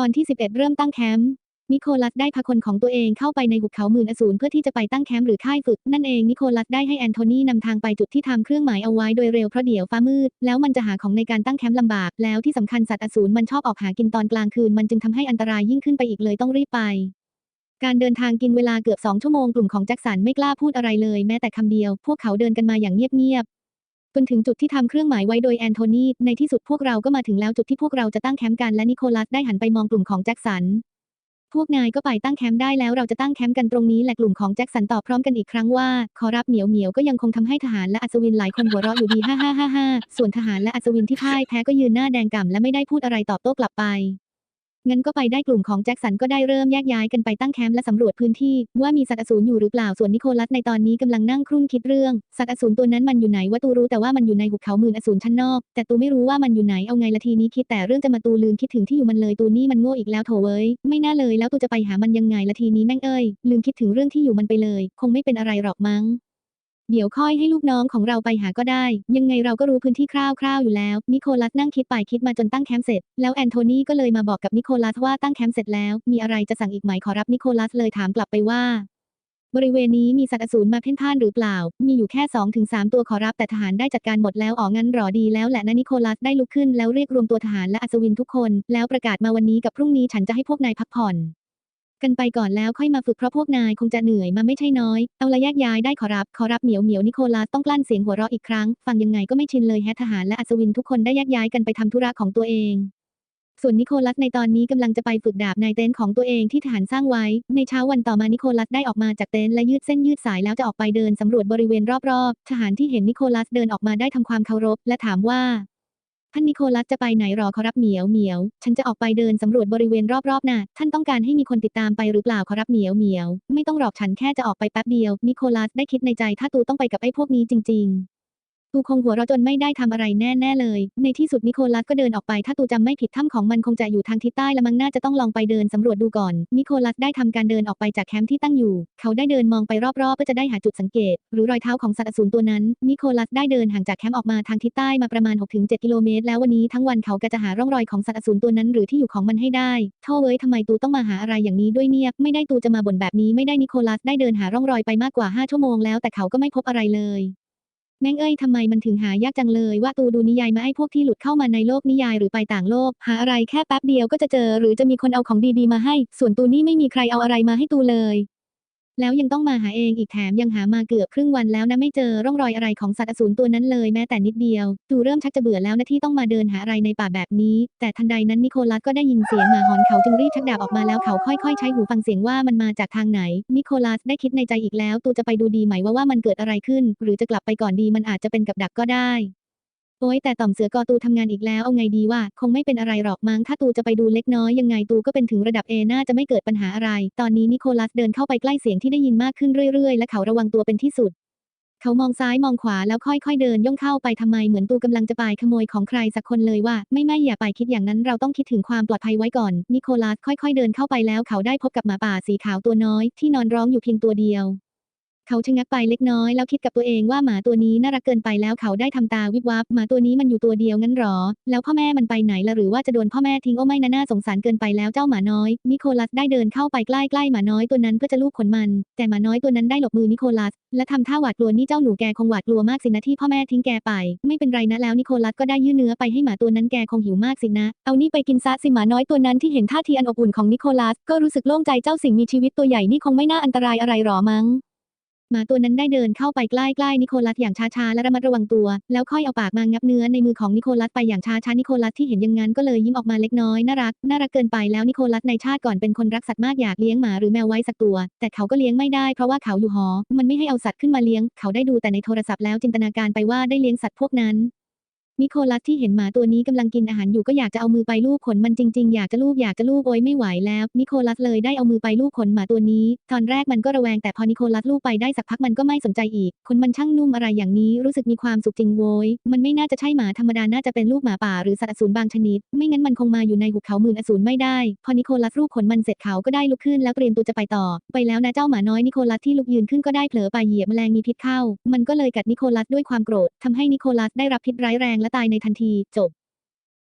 ตอนที่ 11 เริ่มตั้งแคมป์นิโคลัสได้พาคนของตัวเองเข้าไปในหุบเขาหมื่นอสูรเพื่อที่จะไปตั้งแคมป์หรือค่ายฝึก นั่นเองนิโคลัสได้ให้แอนโทนีนำทางไปจุดที่ทำเครื่องหมายเอาไว้โดยเร็วเพราะเดี๋ยวฟ้ามืด แล้วมันจะหาของในการตั้งแคมป์ลำบาก แล้วที่สำคัญสัตว์อสูรมันชอบออกหากินตอนกลางคืนมันจึงทำให้อันตรายยิ่งขึ้นไปอีกเลยต้องรีบไป การเดินทางกินเวลาเกือบสองชั่วโมงกลุ่มของแจ็คสันไม่กล้าพูดอะไรเลยแม้แต่คำเดียว พวกเขาเดินกันมาอย่างเงียบ จนถึงจุดที่ทำเครื่องหมายไว้โดยแอนโทนีในที่สุดพวกเราก็มาถึงแล้วจุดที่พวกเราจะตั้งแคมป์กันและนิโคลัสได้หันไปมองกลุ่มของแจ็คสัน พวกนายก็ไปตั้งแคมป์ได้แล้วเราจะตั้งแคมป์กันตรงนี้แหละกลุ่มของแจ็คสันตอบพร้อมกันอีกครั้งว่าขอรับเหมียวเหมียวก็ยังคงทำให้ทหารและอัศวินหลายคนหัวเราะอยู่ดีฮ่าฮ่าฮ่าฮ่าส่วนทหารและอัศวินที่พ่ายแพ้ก็ยืนหน้าแดงก่ำและไม่ได้พูดอะไรตอบโต้กลับไป งั้นก็ไปได้กลุ่มของแจ็คสันก็ได้เริ่มแยกย้ายกันไปตั้งแคมป์และสำรวจพื้นที่ ว่ามีสัตว์อสูรอยู่หรือเปล่าส่วนนิโคลัสในตอนนี้กำลังนั่งครุ่นคิดเรื่อง สัตว์อสูรตัวนั้นมันอยู่ไหนว่าตูรู้แต่ว่ามันอยู่ในหุบเขาหมื่นอสูรชั้นนอก แต่ตูไม่รู้ว่ามันอยู่ไหนเอาไงละทีนี้คิดแต่เรื่องจะมาตูลืมคิดถึงที่อยู่มันเลยตูนี่มันโง่อีกแล้วโถเว้ยไม่น่าเลยแล้วตูจะไปหามันยังไงละทีนี้แม่งเอ้ยลืมคิดถึงเรื่องที่อยู่มันไปเลย คงไม่เป็นอะไรหรอกมั้ง เดี๋ยวค่อยให้ลูกน้องของเราไปหาก็ได้ ยังไงเราก็รู้พื้นที่คร่าวๆอยู่แล้ว นิโคลัสนั่งคิดไปคิดมาจนตั้งแคมป์เสร็จ แล้วแอนโทนีก็เลยมาบอกกับนิโคลัสว่าตั้งแคมป์เสร็จแล้ว มีอะไรจะสั่งอีกไหมขอรับนิโคลัสเลยถามกลับไปว่า บริเวณนี้มีสัตว์อสูรมาเพ่นพ่านหรือเปล่า มีอยู่แค่2อถึงสตัวขอรับแต่ทหารได้จัดการหมดแล้วอ๋องั้นหรอดีแล้วแหละนะนิโคลัสได้ลุกขึ้นแล้วเรียกรวมตัวทหารและอัศวินทุกคน แล้วประกาศมาวันนี้กับพรุ่งนี้ฉันจะให้พวกนายพักผ่อน กันไปก่อนแล้วค่อยมาฝึกเพราะพวกนายคงจะเหนื่อยมาไม่ใช่น้อย เอาละแยกย้ายได้ขอรับ ขอรับเหมียวเหมียวนิโคลัสต้องกลั้นเสียงหัวเราะอีกครั้ง ฟังยังไงก็ไม่ชินเลยแฮะทหารและอัศวินทุกคนได้แยกย้ายกันไปทำธุระของตัวเองส่วนนิโคลัสในตอนนี้กำลังจะไปฝึกดาบในเต็นท์ของตัวเองที่ทหารสร้างไว้ ในเช้าวันต่อมานิโคลัสได้ออกมาจากเต็นท์และยืดเส้นยืดสายแล้วจะออกไปเดินสำรวจบริเวณรอบๆ ทหารที่เห็นนิโคลัสเดินออกมาได้ทำความเคารพและถามว่า ท่านนิโคลัสจะไปไหนหรอขอรับเหมียวเหมียว ฉันจะออกไปเดินสำรวจบริเวณรอบๆน่ะ ท่านต้องการให้มีคนติดตามไปหรือเปล่าขอรับเหมียวเหมียว ไม่ต้องหรอกฉันแค่จะออกไปแป๊บเดียว นิโคลัสได้คิดในใจถ้าตูต้องไปกับไอ้พวกนี้จริงๆ ตูคงหัวเราะจนไม่ได้ทำอะไรแน่ๆเลย ในที่สุดนิโคลัสก็เดินออกไป ถ้าตูจำไม่ผิดถ้ำของมันคงจะอยู่ทางทิศใต้ละมั้งน่าจะต้องลองไปเดินสำรวจดูก่อน นิโคลัสได้ทำการเดินออกไปจากแคมป์ที่ตั้งอยู่ เขาได้เดินมองไปรอบๆเพื่อจะได้หาจุดสังเกต หรือรอยเท้าของสัตว์อสูรตัวนั้น นิโคลัสได้เดินห่างจากแคมป์ออกมาทางทิศใต้มาประมาณ 6-7 กิโลเมตร แล้ววันนี้ทั้งวันเขาก็จะหาร่องรอยของสัตว์อสูรตัวนั้นหรือที่อยู่ของมันให้ได้โท่เว้ยทำไมตูต้องมาหาอะไรอย่างนี้ด้วยเนี่ยไม่ได้ตูจะมาบ่นแบบนี้ไม่ได้นิโคลัสได้เดินหาร่องรอยไปมากกว่า 5 ชั่วโมงแล้วแต่เขาก็ไม่พบอะไรเลย แม่งเอ้ยทำไมมันถึงหายากจังเลยว่าตูดูนิยายมาให้พวกที่หลุดเข้ามาในโลกนิยายหรือไปต่างโลก หาอะไรแค่แป๊บเดียวก็จะเจอ หรือจะมีคนเอาของดีๆมาให้ ส่วนตูนี่ไม่มีใครเอาอะไรมาให้ตูเลย แล้วยังต้องมาหาเองอีกแถมยังหามาเกือบครึ่งวันแล้วนะไม่เจอร่องรอยอะไรของสัตว์อสูรตัวนั้นเลยแม้แต่นิดเดียวตูเริ่มชักจะเบื่อแล้วนะที่ต้องมาเดินหาอะไรในป่าแบบนี้ แต่ทันใดนั้นนิโคลัสก็ได้ยินเสียงหมาหอนเขาจึงรีบชักดาบออกมาแล้วเขาค่อยๆ ใช้หูฟังเสียงว่ามันมาจากทางไหน นิโคลัสได้คิดในใจอีกแล้วตูจะไปดูดีไหมว่าว่ามันเกิดอะไรขึ้น หรือจะกลับไปก่อนดีมันอาจจะเป็นกับดักก็ได้ โอ้ยแต่ต่อมเสือกอตูทำงานอีกแล้วเอาไงดีวะคงไม่เป็นอะไรหรอกมั้งถ้าตูจะไปดูเล็กน้อยยังไงตูก็เป็นถึงระดับเอน่าจะไม่เกิดปัญหาอะไร ตอนนี้นิโคลัสเดินเข้าไปใกล้เสียงที่ได้ยินมากขึ้นเรื่อยๆ และเขาระวังตัวเป็นที่สุด เขามองซ้ายมองขวาแล้วค่อยๆเดินย่องเข้าไปทำไมเหมือนตูกำลังจะไปขโมยของใครสักคนเลยว่า ไม่ไม่อย่าไปคิดอย่างนั้นเราต้องคิดถึงความปลอดภัยไว้ก่อน นิโคลัสค่อยๆเดินเข้าไปแล้วเขาได้พบกับหมาป่าสีขาวตัวน้อย ที่นอนร้องอยู่เพียงตัวเดียว เขาชะงักไปเล็กน้อยแล้วคิดกับตัวเองว่าหมาตัวนี้น่ารักเกินไปแล้วเขาได้ทำตาวิบวับหมาตัวนี้มันอยู่ตัวเดียวงั้นหรอ แล้วพ่อแม่มันไปไหนละหรือว่าจะโดนพ่อแม่ทิ้งโอ้ไม่นะ่าสงสารเกินไปแล้วเจ้าหมาน้อย นิโคลัสได้เดินเข้าไปใกล้ๆหมาน้อยตัวนั้นเพื่อจะลูบขนมัน แต่หมาน้อยตัวนั้นได้หลบมือนิโคลัส และทำท่าหวาดกลัวนี่เจ้าหนูแกคงหวาดกลัวมากสินะที่พ่อแม่ทิ้งแกไป ไม่เป็นไรนะแล้วนิโคลัสก็ได้ยื่นเนื้อไปให้หมาตัวนั้นแกคงหิวมากสินะ เอานี่ไปกินซะสิหมาน้อยตัวนั้นที่เห็นท่าทีอันอบอุ่นของนิโคลัสก็รู้สึกโล่งใจเจ้าสิ่งมีชีวิตตัวใหญ่นี่คงไม่น่าอันตรายอะไรหรอมั้ง หมาตัวนั้นได้เดินเข้าไปใกล้ๆนิโคลัสอย่างช้าๆและระมัดระวังตัว แล้วค่อยเอาปากมางับเนื้อในมือของนิโคลัสไปอย่างช้าๆนิโคลัสที่เห็นอย่างนั้นก็เลยยิ้มออกมาเล็กน้อยน่ารักน่ารักเกินไปแล้วนิโคลัสในชาติก่อนเป็นคนรักสัตว์มากอยากเลี้ยงหมาหรือแมวไว้สักตัว แต่เขาก็เลี้ยงไม่ได้เพราะว่าเขาอยู่หอ มันไม่ให้เอาสัตว์ขึ้นมาเลี้ยง เขาได้ดูแต่ในโทรศัพท์แล้วจินตนาการไปว่าได้เลี้ยงสัตว์พวกนั้น นิโคลัสที่เห็นหมาตัวนี้กำลังกินอาหารอยู่ก็อยากจะเอามือไปลูบขนมันจริงๆ อยากจะลูบอยากจะลูบโอยไม่ไหวแล้ว นิโคลัสเลยได้เอามือไปลูบขนหมาตัวนี้ ตอนแรกมันก็ระแวงแต่พอนิโคลัสลูบไปได้สักพักมันก็ไม่สนใจอีกขนมันช่างนุ่มอะไรอย่างนี้รู้สึกมีความสุขจริงโว้ย มันไม่น่าจะใช่หมาธรรมดาน่าจะเป็นลูกหมาป่าหรือสัตว์อสูรบางชนิด ไม่งั้นมันคงมาอยู่ในหุบเขาหมื่นอสูรไม่ได้ พอนิโคลัสลูบขนมันเสร็จเขาก็ได้ลุกขึ้นแล้วเตรียมตัวจะไปต่อ ไปแล้วนะเจ้าหมาน้อยนิโคลัสที่ลุกยืนขึ้นก็ได้เผลอไปเหยียบแมลงมีพิษเข้า มันก็เลยกัดนิโคลัสด้วยความโกรธทำให้นิโคลัสได้รับพิษร้ายแรงและตายในทันที จบ